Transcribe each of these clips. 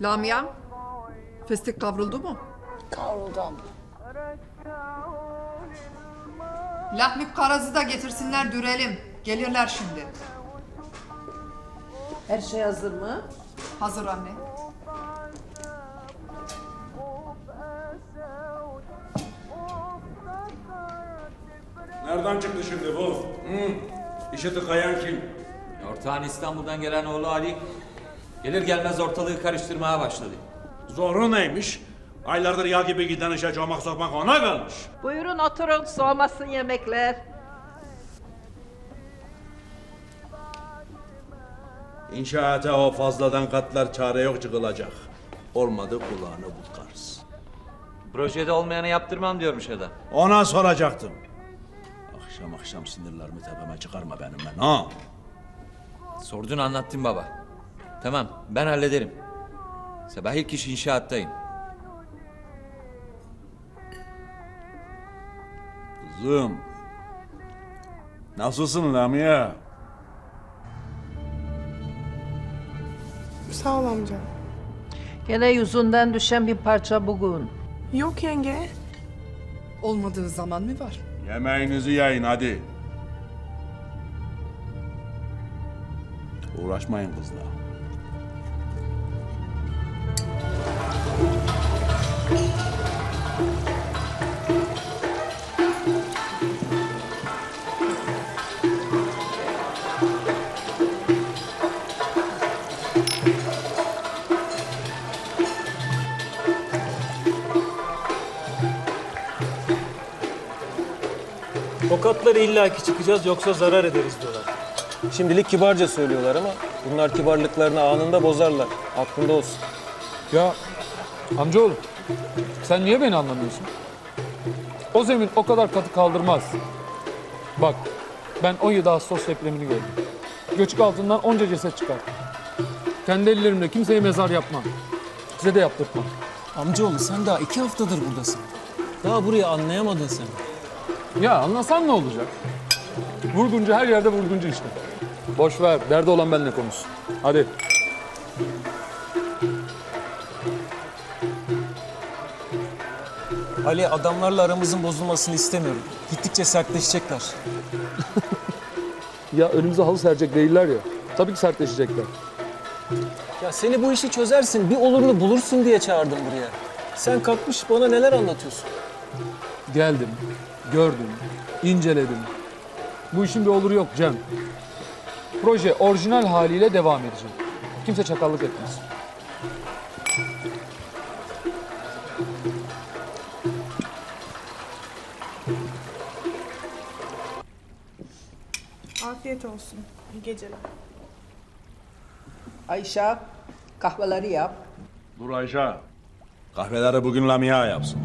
Lamia, fıstık kavruldu mu? Kavruldu abla. Lahmip karazı da getirsinler dürelim. Gelirler şimdi. Her şey hazır mı? Hazır anne. Nereden çıktı şimdi bu? Hı? İşi tıkayan kim? Ortağın İstanbul'dan gelen oğlu Ali gelir gelmez ortalığı karıştırmaya başladı. Zoru neymiş? Aylardır yağ gibi giden işe çomak sokmak ona kalmış. Buyurun oturun soğumasın yemekler. İnşaata o fazladan katlar çare yok çıkılacak. Olmadı kulağını bulkarız. Projede olmayanı yaptırmam diyormuş adam. Ona soracaktım. Akşam akşam sinirlerimi tepeme çıkarma benim ben ha. Sordun anlattım baba. Tamam ben hallederim. Sabah ilk iş inşaattayım. Kızım. Nasılsın Lamia? Sağ ol amca. Gene yüzünden düşen bir parça bugün. Yok yenge. Olmadığı zaman mı var? Yemeğinizi yayın hadi. Uğraşmayın kızla. Tokatları illaki çıkacağız yoksa zarar ederiz diyorlar. Şimdilik kibarca söylüyorlar ama bunlar kibarlıklarını anında bozarlar. Aklında olsun. Ya amcaoğlu sen niye beni anlamıyorsun? O zemin o kadar katı kaldırmaz. Bak ben 17 Ağustos depremini gördüm. Göçük altından onca ceset çıkar. Kendi ellerimle kimseye mezar yapmam. Size de yaptırtmam. Amcaoğlu sen daha iki haftadır buradasın. Daha burayı anlayamadın sen. Ya anlasan ne olacak? Vurguncu her yerde vurguncu işte. Boş ver, derdi olan benimle konuş. Hadi. Ali adamlarla aramızın bozulmasını istemiyorum. Gittikçe sertleşecekler. Ya önümüze halı serecek değiller ya. Tabii ki sertleşecekler. Ya seni bu işi çözersin, bir olurunu bulursun diye çağırdım buraya. Sen kalkmış bana neler anlatıyorsun? Geldim, gördüm, inceledim. Bu işin bir oluru yok Cem. Proje orijinal haliyle devam edecek. Kimse çakallık etmez. Afiyet olsun. İyi geceler. Ayşe kahveleri yap. Dur Ayşe. Kahveleri bugün Lamia yapsın.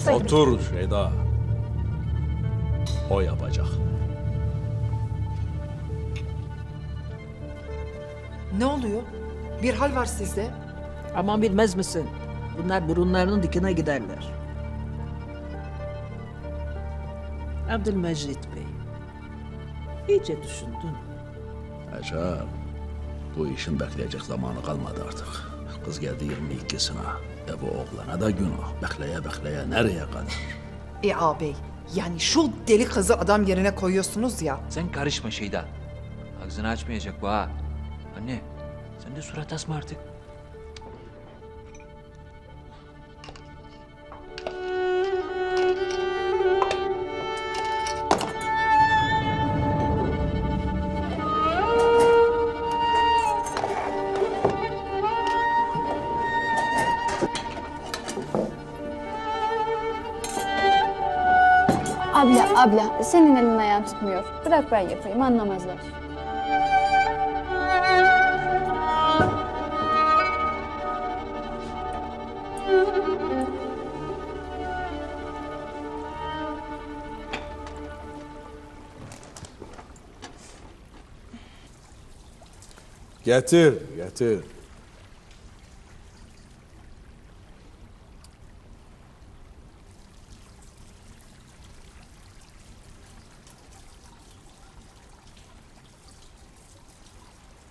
Yapsaydım. Otur Şeyda. O yapacak. Ne oluyor? Bir hal var sizde. Aman bilmez misin? Bunlar burunlarının dikine giderler. Abdülmecit Bey. iyice düşündün. Ayşe. Bu işin bekleyecek zamanı kalmadı artık. Kız geldi 22'sine. E bu oğlana da günah. Bekleye bekleye nereye kadar? E ağabey, yani şu deli kızı adam yerine koyuyorsunuz ya. Sen karışma Şeyda. Ağzını açmayacak bu ha. Anne sen de surat asma artık. Abla, senin elin ayağın tutmuyor. Bırak ben yapayım anlamazlar. Getir, getir.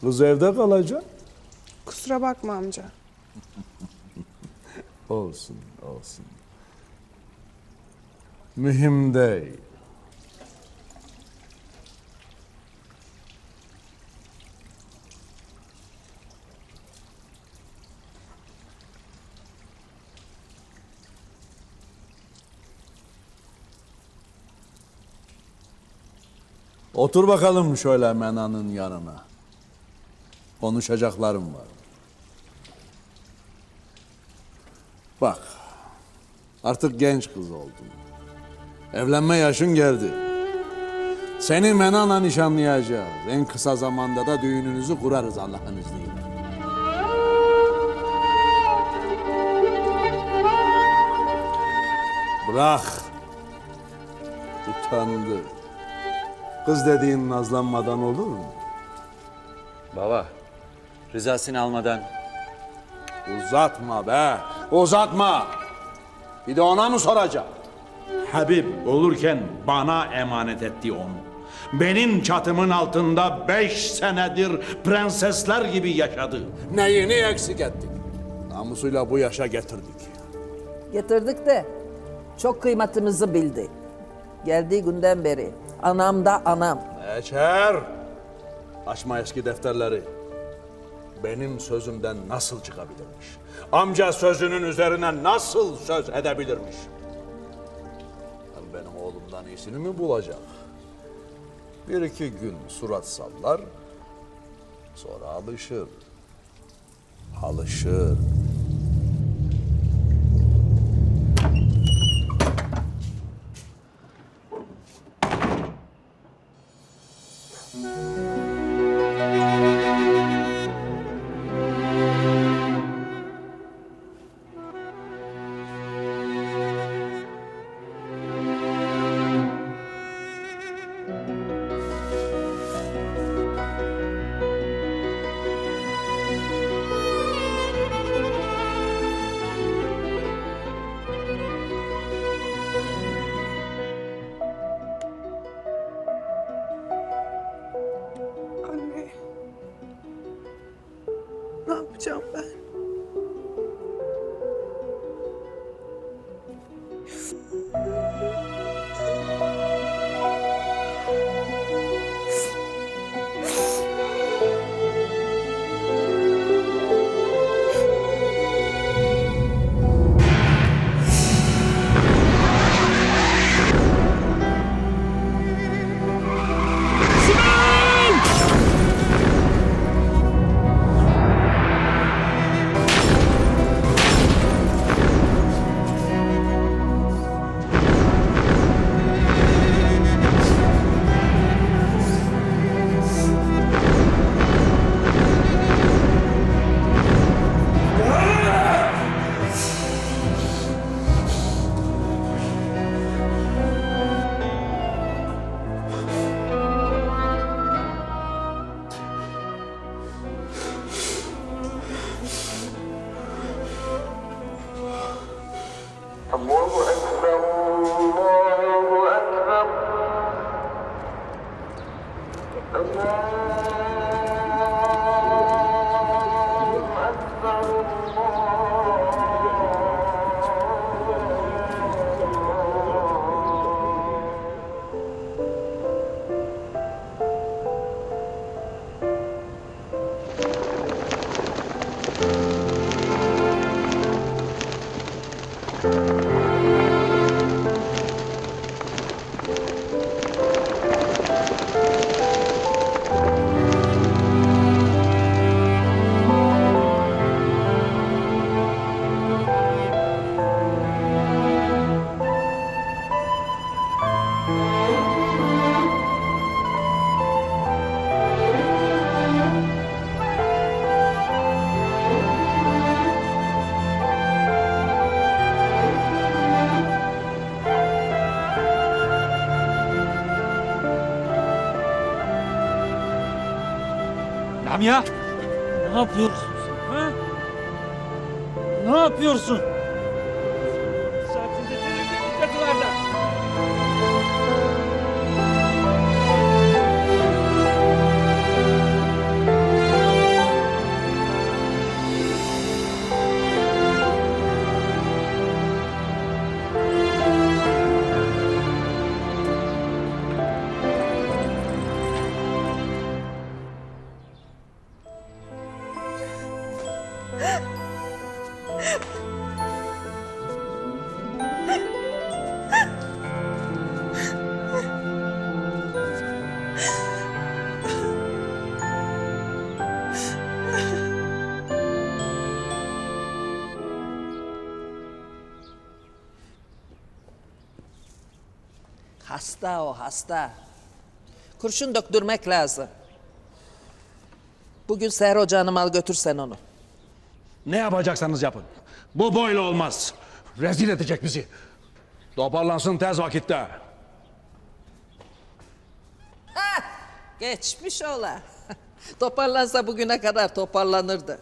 Kız evde kalacak. Kusura bakma amca. Olsun, olsun. Mühim değil. Otur bakalım şöyle Mena'nın yanına. Konuşacaklarım var. Bak, artık genç kız oldun. Evlenme yaşın geldi. Seni Mena'la nişanlayacağız. En kısa zamanda da düğününüzü kurarız Allah'ın izniyle. Bırak. Utandı. Kız dediğin nazlanmadan olur mu? Baba, rızasını almadan Uzatma be. Uzatma. Bir de ona mı soracağım? Habib olurken bana emanet etti onu. Benim çatımın altında beş senedir prensesler gibi yaşadı. Neyini eksik ettik? Namusuyla bu yaşa getirdik. Getirdik de çok kıymetimizi bildi. Geldiği günden beri anam da anam. Eçer. Açma eski defterleri. Benim sözümden nasıl çıkabilirmiş? Amca sözünün üzerine nasıl söz edebilirmiş? Hem benim oğlumdan iyisini mi bulacak? Bir iki gün surat sallar, sonra alışır. Alışır. Lamia! Ne yapıyorsun sen? Ha? Ne yapıyorsun? Hasta o hasta. Kurşun döktürmek lazım. Bugün seher ocağını al götürsen onu. Ne yapacaksanız yapın. Bu böyle olmaz. Rezil edecek bizi. Toparlansın tez vakitte. Geçmiş ola. Toparlansa bugüne kadar toparlanırdı.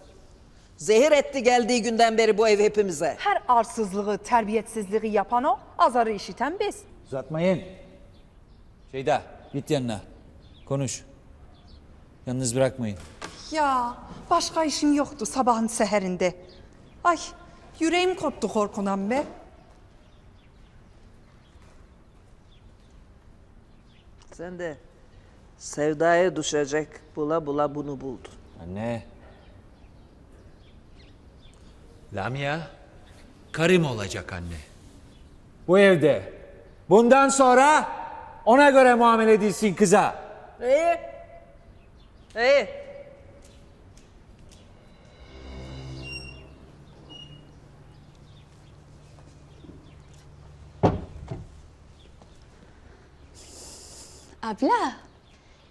Zehir etti geldiği günden beri bu ev hepimize. Her arsızlığı, terbiyetsizliği yapan o, azarı işiten biz. Uzatmayın. Şeyda git yanına. Konuş. Yalnız bırakmayın. Ya başka işin yoktu sabahın seherinde. Ay yüreğim koptu korkudan be. Sen de sevdaya düşecek bula bula bunu buldun. Anne. Lamia. Karim olacak anne. Bu evde. Bundan sonra ona göre muamele edilsin kıza. İyi. İyi. Abla,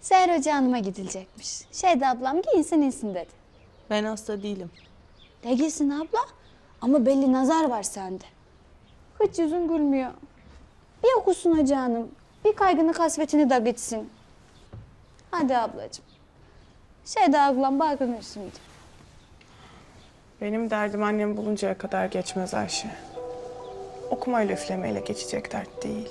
Seher Hoca Hanım'a gidilecekmiş. Şeyda ablam giyinsin insin dedi. Ben hasta değilim. De giysin abla. Ama belli nazar var sende. Hiç yüzün gülmüyor. Bir okusun Hoca. Bir kaygını kasvetini de bitsin. Hadi ablacığım. Şeyda ablam bakınır şimdi. Benim derdim annemi buluncaya kadar geçmez Ayşe. Okumayla üflemeyle geçecek dert değil.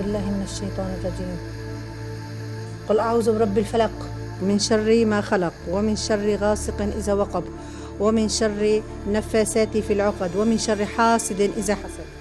بالله من الشيطان الرجيم. قل أعوذ برب الفلق. من شر ما خلق ومن شر غاسق إذا وقب ومن شر نفاسات في العقد ومن شر حاسد إذا حسد.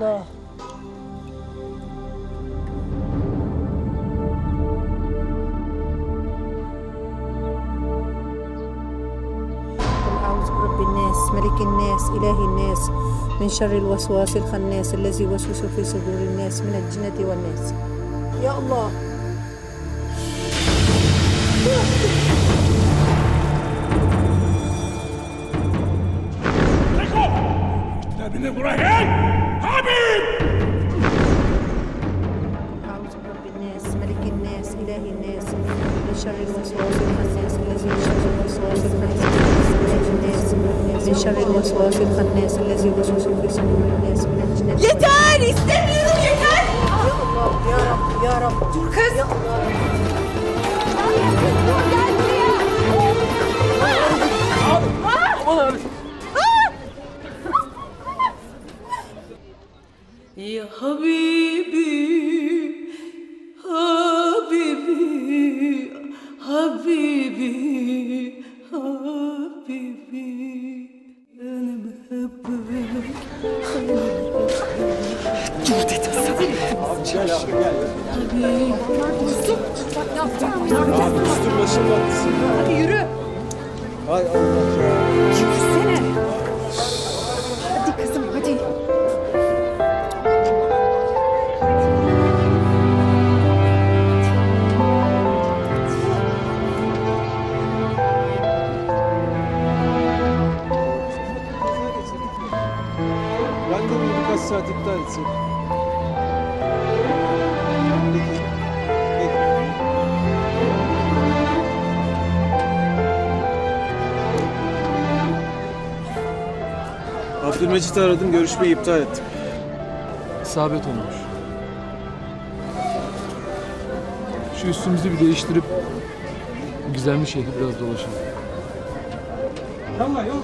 قل أعوذ برب الناس ملك الناس إله الناس من شر الوسواس الخناس الذي يوسوس في صدور الناس من الجنة والناس. يا الله. Ya Habibi, Habibi, Habibi, Habibi. Öyle bebek. Dur dedim sana. Hadi yürü. Abdülmecit'i aradım, görüşmeyi iptal ettim. İsabet olmuş. Şu üstümüzü bir değiştirip bu gizemli şehri biraz dolaşalım. Yolla, yolla.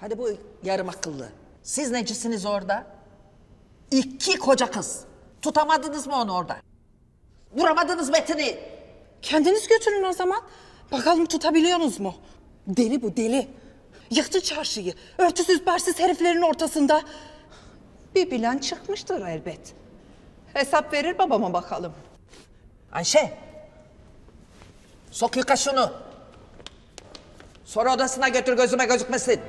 Hadi bu yarım akıllı. Siz necisiniz orada? İki koca kız. Tutamadınız mı onu orada? Vuramadınız Metin'i. Kendiniz götürün o zaman. Bakalım tutabiliyorsunuz mu? Deli bu deli. Yıktı çarşıyı. Örtüsüz bersiz heriflerin ortasında. Bir bilen çıkmıştır elbet. Hesap verir babama bakalım. Ayşe. Sok yıka şunu. Sonra odasına götür gözüme gözükmesin.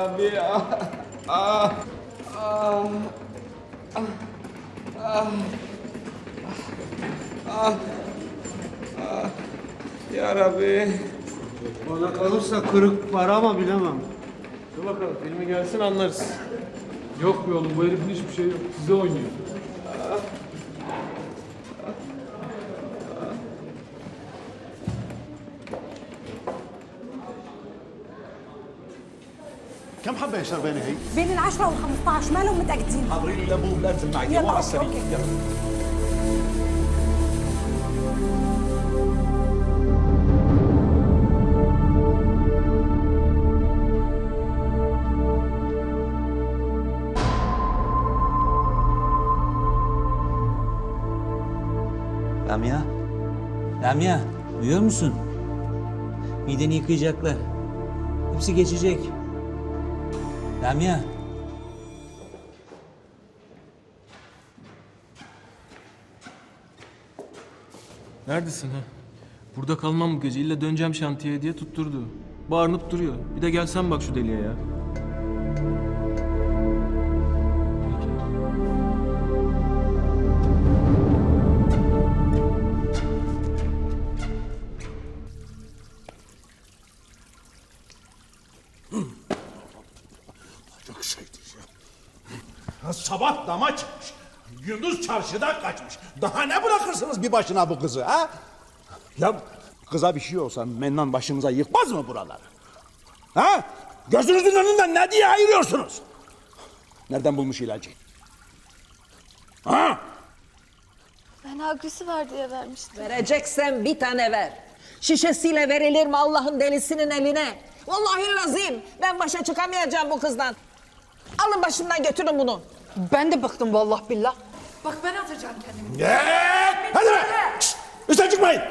Rabbi ya. Ah. Ah. Ah. Ah. Ah. Ah. Ya Rabbi. Bana kalırsa kırık para ama bilemem. Dur bakalım filmi gelsin anlarız. Yok be oğlum bu herifin hiçbir şey yok. Size oynuyor. كم حبة يا شربانة هي؟ بين العشرة والخمسة مالهم متأكدين حاضرين الليمون لازم معي يلا، مو على السريع أوكي. يلا Lamia. Lamia. Duyuyor musun? Mideni yıkayacaklar. Hepsi geçecek. Lamia. Neredesin ha? Burada kalmam bu gece. İlla döneceğim şantiyeye diye tutturdu. Bağırınıp duruyor. Bir de gelsen bak şu deliye ya. Çarşıda kaçmış. Daha ne bırakırsınız bir başına bu kızı ha? Ya kıza bir şey olsa Mennan başınıza yıkmaz mı buraları? Ha? Gözünüzün önünden ne diye ayırıyorsunuz? Nereden bulmuş ilacı? Ha? Ben aküsü var diye vermiştim. Vereceksen bir tane ver. Şişesiyle verilir mi Allah'ın delisinin eline? Vallahi lazım. Ben başa çıkamayacağım bu kızdan. Alın başımdan götürün bunu. Ben de bıktım vallahi billah. Bak ben atacağım kendimi. Yeee! Hadi be! Şşt! Üste çıkmayın!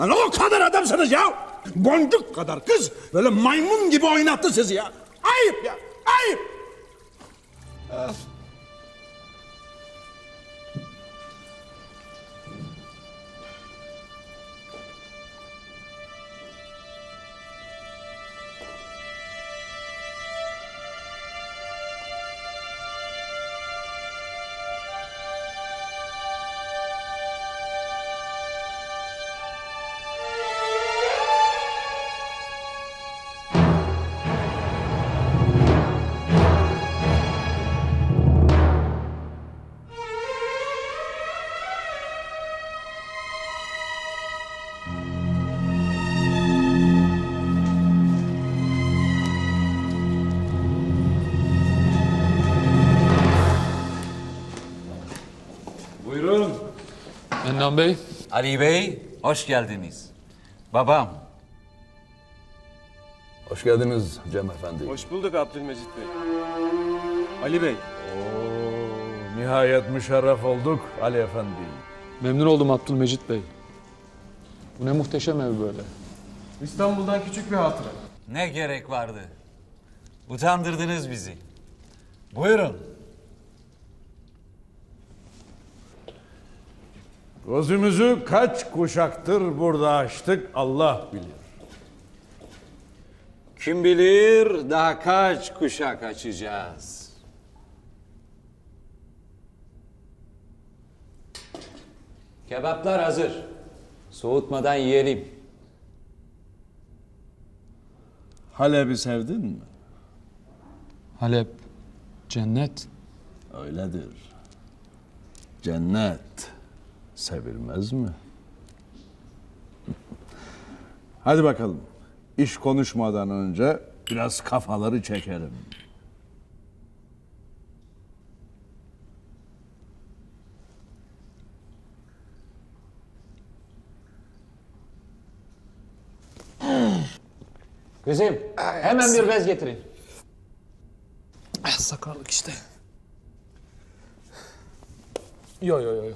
Lan o kadar adamsınız ya! Boncuk kadar kız böyle maymun gibi oynattı sizi ya. Ayıp ya! Ayıp! Buyurun. Mennan Bey. Ali Bey, hoş geldiniz. Babam, Hoş geldiniz Cem Efendi. Hoş bulduk Abdülmecit Bey. Ali Bey. Oo, nihayet müşerref olduk Ali Efendi. Memnun oldum Abdülmecit Bey. Bu ne muhteşem ev böyle. İstanbul'dan küçük bir hatıra. ne gerek vardı? Utandırdınız bizi. Buyurun. Gözümüzü kaç kuşaktır burada açtık Allah bilir. Kim bilir daha kaç kuşak açacağız. Kebaplar hazır. Soğutmadan yiyelim. Halep'i sevdin mi? Halep, cennet. Öyledir. Cennet sevilmez mi? Hadi bakalım. İş konuşmadan önce biraz kafaları çekelim. Kızım, hemen bir bez getirin. Ah, sakarlık işte. Yo yo yo. yo.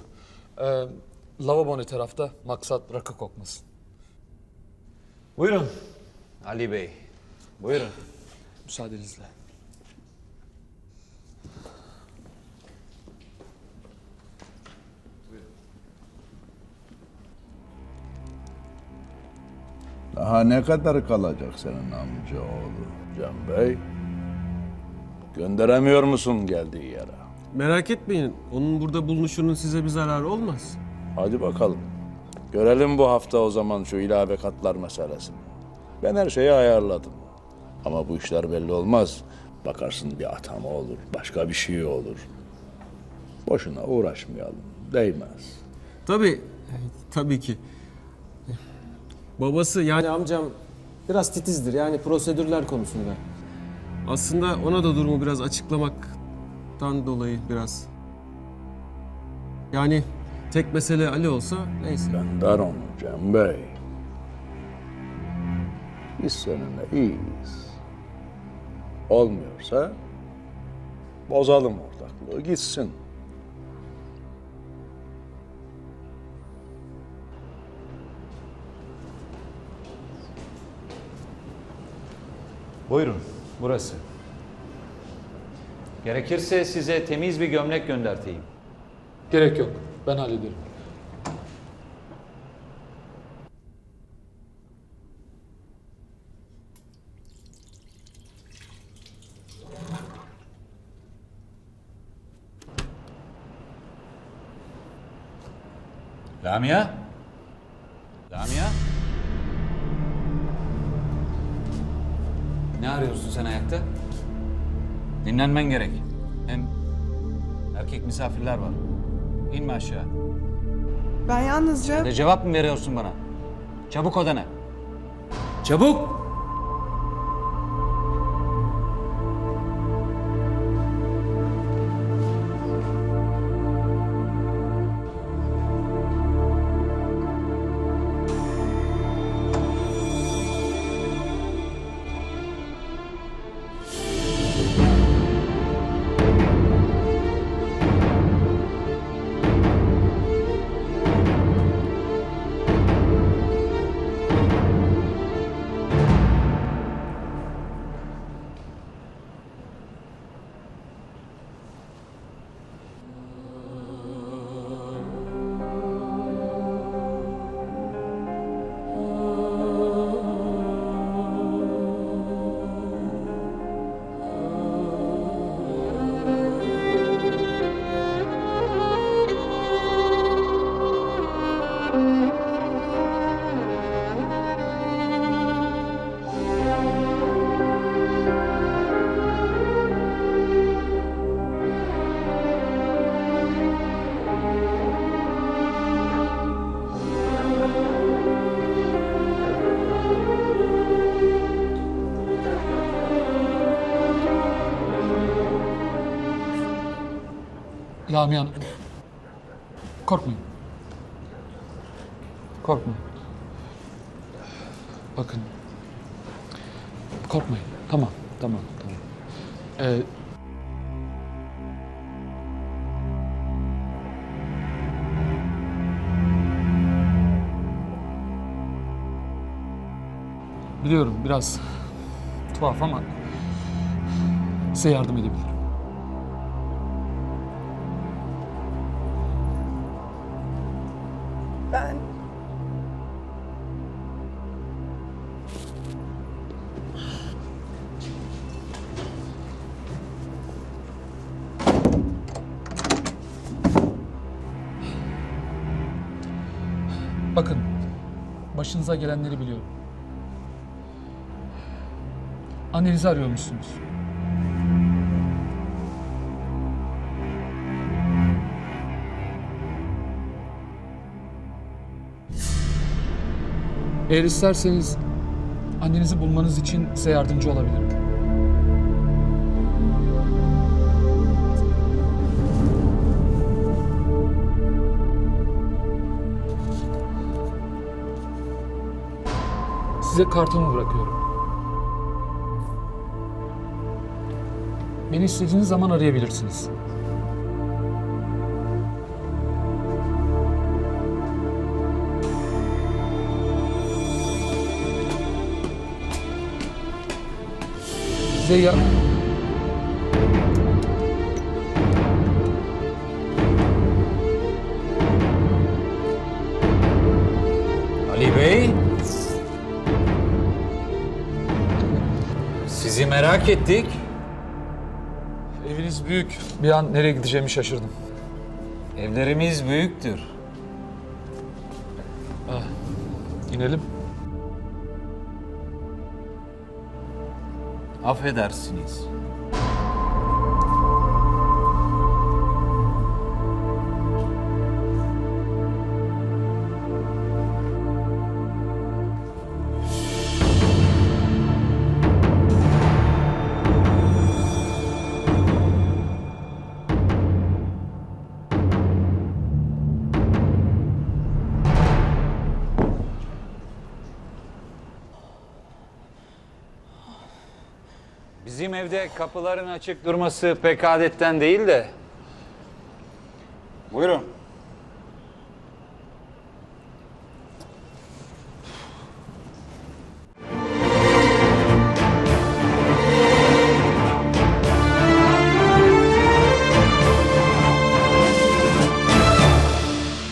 Ee, lavabo ne tarafta? Maksat rakı kokmasın. Buyurun. Ali Bey, buyurun. Müsaadenizle. Daha ne kadar kalacak senin amcaoğlu Can Bey? Gönderemiyor musun geldiği yere? Merak etmeyin. Onun burada bulunuşunun size bir zararı olmaz. Hadi bakalım. Görelim bu hafta o zaman şu ilave katlar meselesini. Ben her şeyi ayarladım. Ama bu işler belli olmaz. Bakarsın bir atama olur, başka bir şey olur. Boşuna uğraşmayalım, değmez. Tabii. Tabii ki. Babası yani amcam biraz titizdir yani prosedürler konusunda. Aslında ona da durumu biraz açıklamaktan dolayı biraz. Yani tek mesele Ali olsa neyse. Gönder onu Cem Bey. Biz seninle iyiyiz. Olmuyorsa bozalım ortaklığı gitsin. Buyurun, burası. Gerekirse size temiz bir gömlek gönderteyim. Gerek yok. Ben hallederim. Lamia? Lamia? Dinlenmen gerek. Hem erkek misafirler var. İnme aşağı. Ben yalnızca... De cevap mı veriyorsun bana? Çabuk odana. Çabuk! Lamia. Korkmayın. Korkmayın. Bakın. Korkmayın. Tamam, tamam, tamam. Ee, biliyorum biraz tuhaf ama size yardım edebilirim. Başınıza gelenleri biliyorum. Annenizi arıyormuşsunuz. Eğer isterseniz annenizi bulmanız için size yardımcı olabilirim. Size kartomu bırakıyorum. Beni istediğiniz zaman arayabilirsiniz. Size ya... merak ettik. Eviniz büyük. Bir an nereye gideceğimi şaşırdım. Evlerimiz büyüktür. İnelim. Affedersiniz. Evde kapıların açık durması pek adetten değil de. Buyurun.